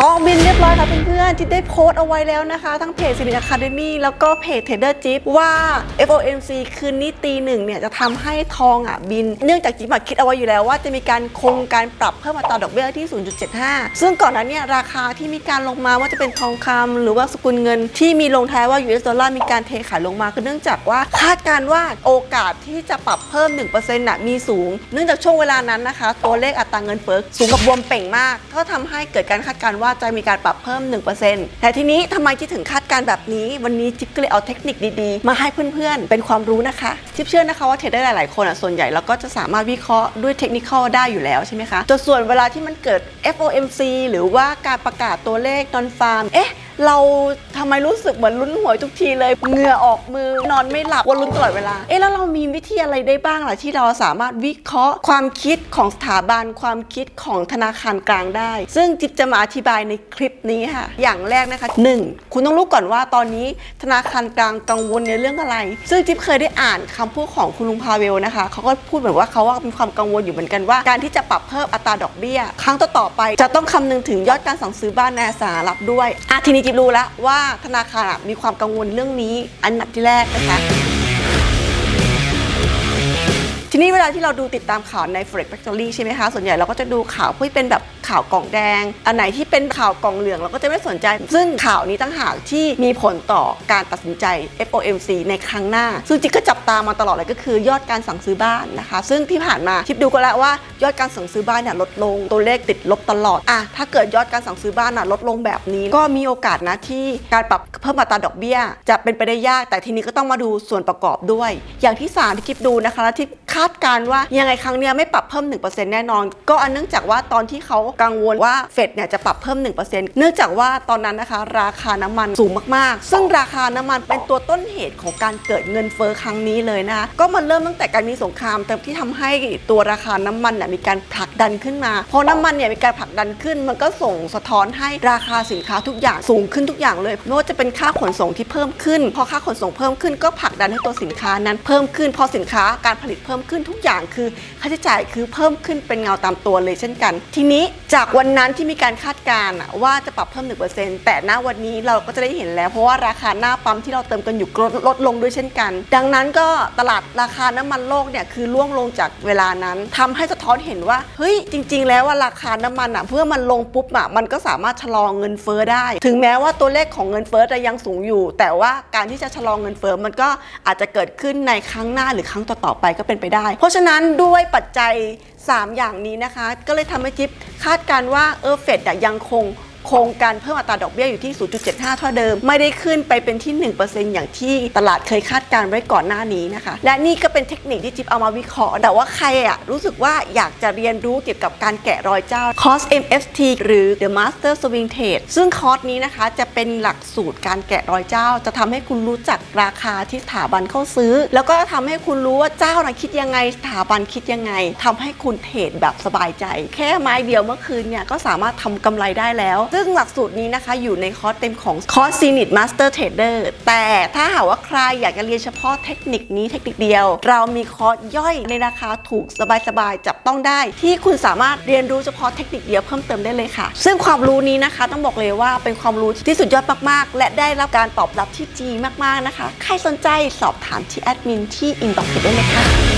ทองบินเรียบร้อยค่ะเพื่อนๆที่ได้โพสต์เอาไว้แล้วนะคะ ทั้งเพจสิริอะคาเดมี่แล้วก็เพจเทดเดอร์จิ๊บว่า FOMC คืนนี้ตีหนึ่งเนี่ย จะทำให้ทองอะบิน เนื่องจากจิ๊บอะคิดเอาไว้อยู่แล้วว่าจะมีการคงการปรับเพิ่มอัตราดอกเบี้ยที่ 0.75 ซึ่งก่อนหน้านี้ราคาที่มีการลงมาว่าจะเป็นทองคำหรือว่าสกุลเงินที่มีลงท้ายว่า US ดอลลาร์มีการเทขายลงมาคือเนื่องจากว่าคาดการณ์ว่าโอกาสที่จะปรับเพิ่ม 1%น่ะมีสูง เนื่องจากช่วงเวลานั้นนะคะ ตัวเลขอัตราเงินเฟ้อสูงกับบวมเป่งมาก ก็ทำให้เกิดการคาดการณ์ว่าาจะมีการปรับเพิ่ม 1%แต่ทีนี้ทำไมที่ถึงคาดการณ์แบบนี้วันนี้จิ๊บก็เลยเอาเทคนิคดีๆ มาให้เพื่อนๆ เป็นความรู้นะคะจิ๊บเชื่อนะคะว่าเทรดเดอร์หลายๆคนอะส่วนใหญ่เราก็จะสามารถวิเคราะห์ด้วยเทคนิคได้อยู่แล้วใช่ไหมคะแต่ส่วนเวลาที่มันเกิด FOMC หรือว่าการประกาศตัวเลขนอนฟาร์มเอ๊ะ เราทำไมรู้สึกเหมือนลุ้นหวยทุกทีเลยเหงื่อออกมือนอนไม่หลับวนลุ้นตลอดเวลา เอ๊ะแล้วเรามีวิธีอะไรได้บ้างล่ะที่เราสามารถวิเคราะห์ ความคิดของสถาบันความคิดของธนาคารกลางได้ ซึ่งจิ๊บจะมาอธิบายในคลิปนี้ค่ะ อย่างแรกนะคะ 1. คุณต้องรู้ก่อนว่าตอนนี้ธนาคารกลางกังวลในเรื่องอะไร ซึ่งจิ๊บเคยได้อ่านคำพูดของคุณลุงพาเวลนะคะเขาก็พูดเหมือนว่าเขาว่ามีความกังวลอยู่เหมือนกันว่า การที่จะปรับเพิ่มอัตราดอกเบี้ย ครั้งต่อๆไป จะต้องคำนึงถึงยอดการสั่งซื้อบ้านในสหรัฐด้วยอะทีนี้กิบรู้แล้วว่าธนาคารมีความกังวลเรื่องนี้อันดับที่แรกนะคะทีนี้เวลาที่เราดูติดตามข่าวใน Forex Factory ใช่ไหมคะ ส่วนใหญ่เราก็จะดูข่าวที่เป็นแบบ ข่าวกล่องแดง อันไหนที่เป็นข่าวกล่องเหลืองเราก็จะไม่สนใจ ซึ่งข่าวนี้ตั้งหากที่มีผลต่อการตัดสินใจ FOMC ในครั้งหน้า ซึ่งจิ๊กก็จับตามมาตลอดเลยก็คือยอดการสั่งซื้อบ้านนะคะ ซึ่งที่ผ่านมาทิปดูก็แล้วว่ายอดการสั่งซื้อบ้านเนี่ยลดลง ตัวเลขติดลบตลอดอะถ้าเกิดยอดการสั่งซื้อบ้านน่ะลดลงแบบนี้ ก็มีโอกาสนะที่การปรับเพิ่มอัตราดอกเบี้ย จะเป็นไปได้ยาก แต่ทีนี้ก็ต้องมาดูส่วนประกอบด้วย อย่างที่สามที่ทิปดูนะคะและที่คาดการณ์ว่ายังไงครั้งเนี้ยไม่ปรับเพิ่ม 1%แน่นอน ก็อันเนื่องจากว่าตอนที่เขากังวลว่าเฟดเนี่ยจะปรับเพิ่ม 1%เนื่องจากว่าตอนนั้นนะคะ ราคาน้ำมันสูงมากๆ ซึ่งราคาน้ำมันเป็นตัวต้นเหตุของการเกิดเงินเฟ้อครั้งนี้เลยนะคะก็มันเริ่มตั้งแต่การมีสงครามแต่ที่ทำให้ตัวราคาน้ำมันเนี่ยมีการผลักดันขึ้นมาพอน้ำมันเนี่ยมีการผลักดันขึ้น มันก็ส่งสะท้อนให้ราคาสินค้าทุกอย่างสูงขึ้นทุกอย่างเลยไม่ว่าจะเป็นค่าขนส่งที่เพิ่มขึ้น พอค่าขนส่งเพิ่มขึ้นก็ผลักดันให้ตัวสินค้านั้นเพิ่มขึ้น พอสินค้าการผลิตเพิ่มขึ้นทุกอย่างคือค่าใช้จ่ายคือเพิ่มขึ้นเป็นเงาตามตัวเลยเช่นกัน ทีนี้จากวันนั้นที่มีการคาดการณ์อะว่าจะปรับเพิ่ม 1%แต่ณวันนี้เราก็จะได้เห็นแล้ว เพราะว่าราคาหน้าปั๊มที่เราเติมกันอยู่ลดลดลงด้วยเช่นกัน ดังนั้นก็ตลาดราคาน้ำมันโลกเนี่ยคือร่วงลงจากเวลานั้นทำให้สะท้อนเห็นว่าเฮ้ยจริง ๆ แล้วว่าราคาน้ำมันอะเพื่อมันลงปุ๊บอะมันก็สามารถชะลอเงินเฟ้อได้ ถึงแม้ว่าตัวเลขของเงินเฟ้อจะยังสูงอยู่ แต่ว่าการที่จะชะลอเงินเฟ้อมันก็อาจจะเกิดขึ้นในครั้งหน้าหรือครั้งต่อๆไปก็เป็นไปได้ เพราะฉะนั้นด้วยปัจจัย 3 อย่างนี้นะคะ ก็เลยทำให้จิ๊บคาดการณ์ว่าเออเฟดยังคง คงการเพิ่มอัตราดอกเบี้ยอยู่ที่ 0.75 เท่าเดิม ไม่ได้ขึ้นไปเป็นที่ 1%อย่างที่ตลาดเคยคาดการณ์ไว้ก่อนหน้านี้นะคะ และนี่ก็เป็นเทคนิคที่จิ๊บเอามาวิเคราะห์ แต่ว่าใครอะรู้สึกว่าอยากจะเรียนรู้เกี่ยวกับการแกะรอยเจ้าคอร์ส MFT หรือ The Master Swing Trade ซึ่งคอร์สนี้นะคะจะเป็นหลักสูตรการแกะรอยเจ้า จะทำให้คุณรู้จักราคาที่สถาบันเข้าซื้อ แล้วก็ทำให้คุณรู้ว่าเจ้าน่ะคิดยังไงสถาบันคิดยังไงทำให้คุณเทรดแบบสบายใจ แค่ไม้เดียวเมื่อคืนเนี่ยก็สามารถทำกำไรได้แล้วซึ่งหลักสูตรนี้นะคะอยู่ในคอร์สเต็มของคอร์ส Zenith Master Trader แต่ถ้าหากว่าใครอยากจะเรียนเฉพาะเทคนิคนี้เทคนิคเดียว เรามีคอร์สย่อยในราคาถูกสบายๆจับต้องได้ ที่คุณสามารถเรียนรู้เฉพาะเทคนิคเดียวเพิ่มเติมได้เลยค่ะ ซึ่งความรู้นี้นะคะต้องบอกเลยว่าเป็นความรู้ที่สุดยอดมากๆ และได้รับการตอบรับที่ดีมากๆนะคะ ใครสนใจสอบถามที่แอดมินที่อินบ็อกซ์ได้เลยค่ะ